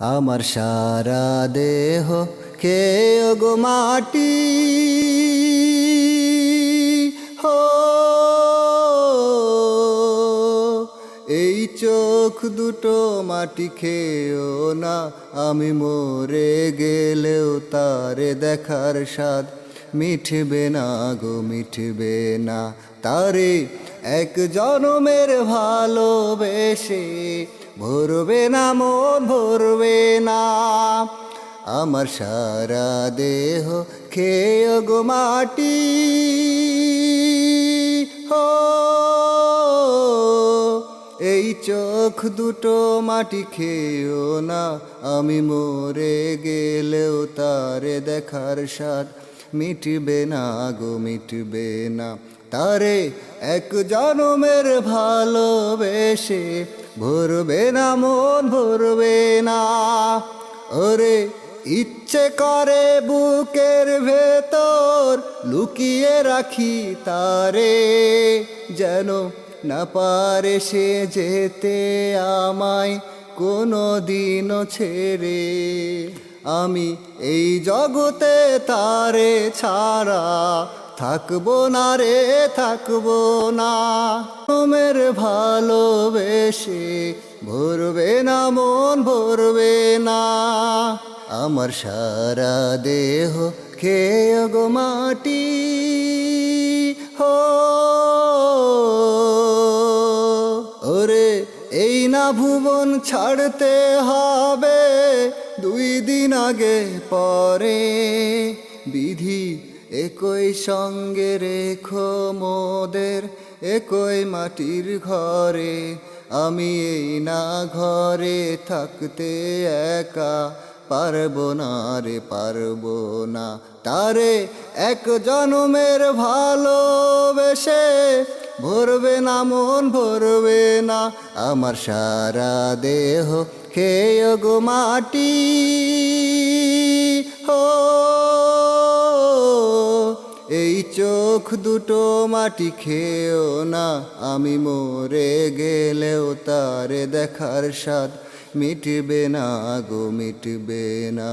আমার সারা দেহ কে গো মাটি। হো, এই চোখ দুটো মাটি খেয়েও না, আমি মরে গেলেও তারে দেখার স্বাদ মিঠবে না গো মিঠবে না। তারে এক জনমের ভালোবেসে ভরবে না মন, ভরবে না। আমার সারা দেহ খেয়ে গো মাটি। হো, এই চোখ দুটো মাটি খেয়েও না, আমি মরে গেলেও তারে দেখার স্বাদ মিটবে না গো, মিটবে না। তারে এক জনমের ভালোবেসে ভরবে না মন, ভরবে না। ওরে ইচ্ছে করে বুকের ভেতর লুকিয়ে রাখি তারে, যেন না পারে সে যেতে আমায় কোনো দিনও ছেড়ে। আমি এই জগতে তারে ছাড়া থাকব না রে, থাকব না। তোমের ভালোবেসে ভরবে না মন, ভরবে না। আমার সারা দেহ খেয়ে গো মাটি। হো। ওরে, এই না ভুবন ছাড়তে হবে। দুই দিন আগে পরে বিধি একই সঙ্গে রেখো মোদের, একই মাটির ঘরে। আমি এই না ঘরে থাকতে একা, পারব না রে, পারব না। তারে এক জনমের ভালোবেসে ভরবে না মন, ভরবে না আমার সারা দেহ। খেয়ে গো মাটি। চোখ দুটো মাটি খেও না, আমি মরে গেলেও তারে দেখার স্বাদ মিটবে না গো, মিটবে না।